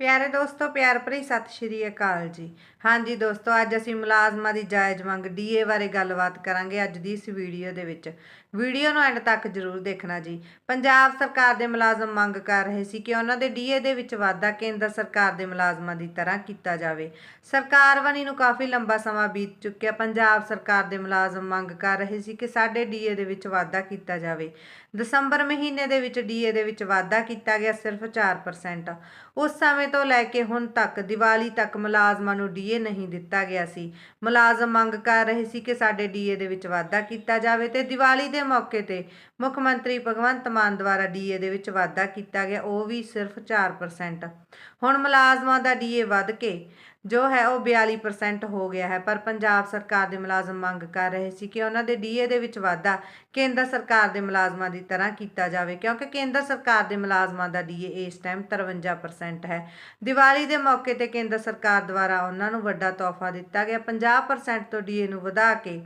ਪਿਆਰੇ ਦੋਸਤੋ, ਪਿਆਰ ਭਰੀ ਸਤਿ ਸ਼੍ਰੀ ਅਕਾਲ ਜੀ। ਹਾਂਜੀ ਦੋਸਤੋ, ਅੱਜ ਅਸੀਂ ਮੁਲਾਜ਼ਮਾਂ ਦੀ ਜਾਇਜ਼ ਮੰਗ ਡੀਏ ਬਾਰੇ ਗੱਲਬਾਤ ਕਰਾਂਗੇ ਅੱਜ ਦੀ ਇਸ ਵੀਡੀਓ ਦੇ ਵਿੱਚ। ਵੀਡੀਓ ਨੂੰ ਐਂਡ ਤੱਕ ਜ਼ਰੂਰ ਦੇਖਣਾ ਜੀ। ਪੰਜਾਬ ਸਰਕਾਰ ਦੇ ਮੁਲਾਜ਼ਮ ਮੰਗ ਕਰ ਰਹੇ ਸੀ ਕਿ ਉਹਨਾਂ ਦੇ ਡੀਏ ਦੇ ਵਿੱਚ ਵਾਧਾ ਕੇਂਦਰ ਸਰਕਾਰ ਦੇ ਮੁਲਾਜ਼ਮਾਂ ਦੀ ਤਰ੍ਹਾਂ ਕੀਤਾ ਜਾਵੇ। ਸਰਕਾਰ ਬਣੀ ਨੂੰ ਕਾਫੀ ਲੰਬਾ ਸਮਾਂ ਬੀਤ ਚੁੱਕਿਆ। ਪੰਜਾਬ ਸਰਕਾਰ ਦੇ ਮੁਲਾਜ਼ਮ ਮੰਗ ਕਰ ਰਹੇ ਸੀ ਕਿ ਸਾਡੇ ਡੀਏ ਦੇ ਵਿੱਚ ਵਾਧਾ ਕੀਤਾ ਜਾਵੇ। ਦਸੰਬਰ ਮਹੀਨੇ ਦੇ ਵਿੱਚ ਡੀਏ ਦੇ ਵਿੱਚ ਵਾਧਾ ਕੀਤਾ ਗਿਆ ਸਿਰਫ 4% ਉਸ ਸਮੇਂ ਤੋਂ ਲੈ ਕੇ ਹੁਣ ਤੱਕ ਦੀਵਾਲੀ ਤੱਕ ਮੁਲਾਜ਼ਮਾਂ ਨੂੰ ਡੀਏ ਨਹੀਂ ਦਿੱਤਾ ਗਿਆ ਸੀ। ਮੁਲਾਜ਼ਮ ਮੰਗ ਕਰ ਰਹੇ ਸੀ ਕਿ ਸਾਡੇ ਡੀਏ ਦੇ ਵਿੱਚ ਵਾਧਾ ਕੀਤਾ ਜਾਵੇ ਤੇ ਦੀਵਾਲੀ ਦੇ ਮੌਕੇ ਤੇ ਮੁੱਖ ਮੰਤਰੀ ਭਗਵੰਤ ਮਾਨ ਦੁਆਰਾ ਡੀਏ ਦੇ ਵਿੱਚ ਵਾਧਾ ਕੀਤਾ ਗਿਆ, ਉਹ ਵੀ ਸਿਰਫ 4% ਹੁਣ ਮੁਲਾਜ਼ਮਾਂ ਦਾ ਡੀਏ ਵੱਧ ਕੇ ਜੋ ਹੈ ਉਹ 42% ਹੋ ਗਿਆ ਹੈ। ਪਰ ਪੰਜਾਬ ਸਰਕਾਰ ਦੇ ਮੁਲਾਜ਼ਮ ਮੰਗ ਕਰ ਰਹੇ ਸੀ ਕਿ ਉਹਨਾਂ ਦੇ ਡੀਏ ਦੇ ਵਿੱਚ ਵਾਧਾ ਕੇਂਦਰ ਸਰਕਾਰ ਦੇ ਮੁਲਾਜ਼ਮਾਂ ਦੀ ਤਰ੍ਹਾਂ ਕੀਤਾ ਜਾਵੇ, ਕਿਉਂਕਿ ਕੇਂਦਰ ਸਰਕਾਰ ਦੇ ਮੁਲਾਜ਼ਮਾਂ ਦਾ ਡੀਏ ਇਸ ਟਾਈਮ 53% ਹੈ। ਦੀਵਾਲੀ ਦੇ ਮੌਕੇ ਤੇ ਕੇਂਦਰ ਸਰਕਾਰ ਦੁਆਰਾ ਉਹਨਾਂ ਨੂੰ ਵੱਡਾ ਤੋਹਫਾ ਦਿੱਤਾ ਗਿਆ। 50% ਤੋਂ ਡੀਏ ਨੂੰ ਵਧਾ ਕੇ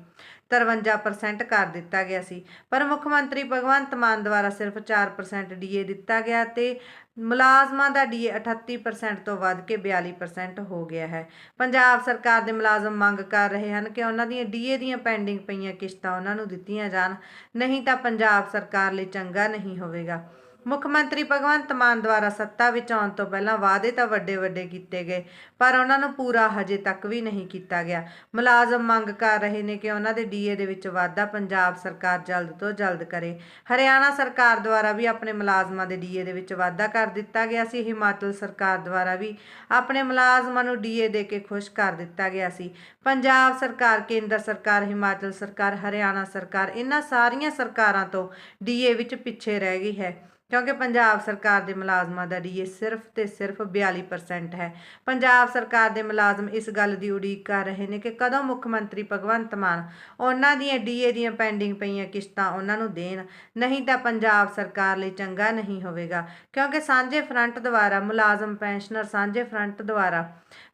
53% ਕਰ ਦਿੱਤਾ ਗਿਆ ਸੀ। ਪਰ ਮੁੱਖ ਮੰਤਰੀ ਭਗਵੰਤ ਮਾਨ ਦੁਆਰਾ ਸਿਰਫ 4% ਡੀਏ ਦਿੱਤਾ ਗਿਆ ਤੇ ਮੁਲਾਜ਼ਮਾਂ ਦਾ ਡੀਏ 38% ਤੋਂ ਵੱਧ ਕੇ 42% ਹੋ ਗਿਆ ਹੈ। ਪੰਜਾਬ ਸਰਕਾਰ ਦੇ ਮੁਲਾਜ਼ਮ ਮੰਗ ਕਰ ਰਹੇ ਹਨ ਕਿ ਉਹਨਾਂ ਦੀਆਂ ਡੀਏ ਦੀਆਂ ਪੈਂਡਿੰਗ ਪਈਆਂ ਕਿਸ਼ਤਾਂ ਉਹਨਾਂ ਨੂੰ ਦਿੱਤੀਆਂ ਜਾਣ, ਨਹੀਂ ਤਾਂ ਪੰਜਾਬ ਸਰਕਾਰ ਲਈ ਚੰਗਾ ਨਹੀਂ ਹੋਵੇਗਾ। ਮੁੱਖ ਮੰਤਰੀ ਭਗਵੰਤ ਮਾਨ ਦੁਆਰਾ ਸੱਤਾ ਵਿੱਚ ਆਉਣ ਤੋਂ ਪਹਿਲਾਂ ਵਾਅਦੇ ਤਾਂ ਵੱਡੇ ਵੱਡੇ ਕੀਤੇ ਗਏ, ਪਰ ਉਹਨਾਂ ਨੂੰ ਪੂਰਾ ਹਜੇ ਤੱਕ ਵੀ ਨਹੀਂ ਕੀਤਾ ਗਿਆ। ਮੁਲਾਜ਼ਮ ਮੰਗ ਕਰ ਰਹੇ ਨੇ ਕਿ ਉਹਨਾਂ ਦੇ ਡੀਏ ਦੇ ਵਿੱਚ ਵਾਧਾ ਪੰਜਾਬ ਸਰਕਾਰ ਜਲਦ ਤੋਂ ਜਲਦ ਕਰੇ। ਹਰਿਆਣਾ ਸਰਕਾਰ ਦੁਆਰਾ ਵੀ ਆਪਣੇ ਮੁਲਾਜ਼ਮਾਂ ਦੇ ਡੀਏ ਦੇ ਵਿੱਚ ਵਾਧਾ ਕਰ ਦਿੱਤਾ ਗਿਆ ਸੀ। ਹਿਮਾਚਲ ਸਰਕਾਰ ਦੁਆਰਾ ਵੀ ਆਪਣੇ ਮੁਲਾਜ਼ਮਾਂ ਨੂੰ ਡੀਏ ਦੇ ਕੇ ਖੁਸ਼ ਕਰ ਦਿੱਤਾ ਗਿਆ ਸੀ। ਪੰਜਾਬ ਸਰਕਾਰ, ਕੇਂਦਰ ਸਰਕਾਰ, ਹਿਮਾਚਲ ਸਰਕਾਰ, ਹਰਿਆਣਾ ਸਰਕਾਰ, ਇਹਨਾਂ ਸਾਰੀਆਂ ਸਰਕਾਰਾਂ ਤੋਂ ਡੀਏ ਵਿੱਚ ਪਿੱਛੇ ਰਹਿ ਗਈ ਹੈ। ਕਿਉਂਕਿ ਪੰਜਾਬ ਸਰਕਾਰ ਦੇ ਮੁਲਾਜ਼ਮਾਂ ਦਾ ਡੀਏ ਸਿਰਫ ਤੇ ਸਿਰਫ 42% ਹੈ। ਪੰਜਾਬ ਸਰਕਾਰ ਦੇ ਮੁਲਾਜ਼ਮ ਇਸ ਗੱਲ ਦੀ ਉਡੀਕ ਕਰ ਰਹੇ ਨੇ ਕਿ ਕਦੋਂ ਮੁੱਖ ਮੰਤਰੀ ਭਗਵੰਤ ਮਾਨ ਉਹਨਾਂ ਦੀਆਂ ਡੀਏ ਦੀਆਂ ਪੈਂਡਿੰਗ ਪਈਆਂ ਕਿਸ਼ਤਾਂ ਉਹਨਾਂ ਨੂੰ ਦੇਣ, ਨਹੀਂ ਤਾਂ ਪੰਜਾਬ ਸਰਕਾਰ ਲਈ ਚੰਗਾ ਨਹੀਂ ਹੋਵੇਗਾ। ਕਿਉਂਕਿ ਸਾਂਝੇ ਫਰੰਟ ਦੁਆਰਾ ਮੁਲਾਜ਼ਮ, ਪੈਨਸ਼ਨਰ ਸਾਂਝੇ ਫਰੰਟ ਦੁਆਰਾ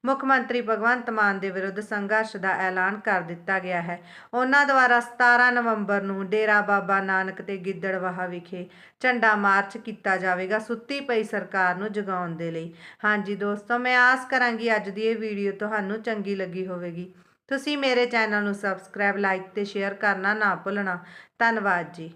ਮੁੱਖ ਮੰਤਰੀ ਭਗਵੰਤ ਮਾਨ ਦੇ ਵਿਰੁੱਧ ਸੰਘਰਸ਼ ਦਾ ਐਲਾਨ ਕਰ ਦਿੱਤਾ ਗਿਆ ਹੈ। ਉਹਨਾਂ ਦੁਆਰਾ 17 ਨਵੰਬਰ ਨੂੰ ਡੇਰਾ ਬਾਬਾ ਨਾਨਕ ਤੇ ਗਿੱਦੜਵਾਹਾ ਵਿਖੇ ਝੰਡਾ ਮਾਰ ਮਾਰਚ ਕੀਤਾ ਜਾਵੇਗਾ ਸੁੱਤੀ ਪਈ ਸਰਕਾਰ ਨੂੰ ਜਗਾਉਣ ਦੇ ਲਈ। ਹਾਂਜੀ ਦੋਸਤੋ, ਮੈਂ ਆਸ ਕਰਾਂਗੀ ਅੱਜ ਦੀ ਇਹ ਵੀਡੀਓ ਤੁਹਾਨੂੰ ਚੰਗੀ ਲੱਗੀ ਹੋਵੇਗੀ। ਤੁਸੀਂ ਮੇਰੇ ਚੈਨਲ ਨੂੰ ਸਬਸਕ੍ਰਾਈਬ ਲਾਈਕ ਤੇ ਸ਼ੇਅਰ ਕਰਨਾ ਨਾ ਭੁੱਲਣਾ। ਧੰਨਵਾਦ ਜੀ।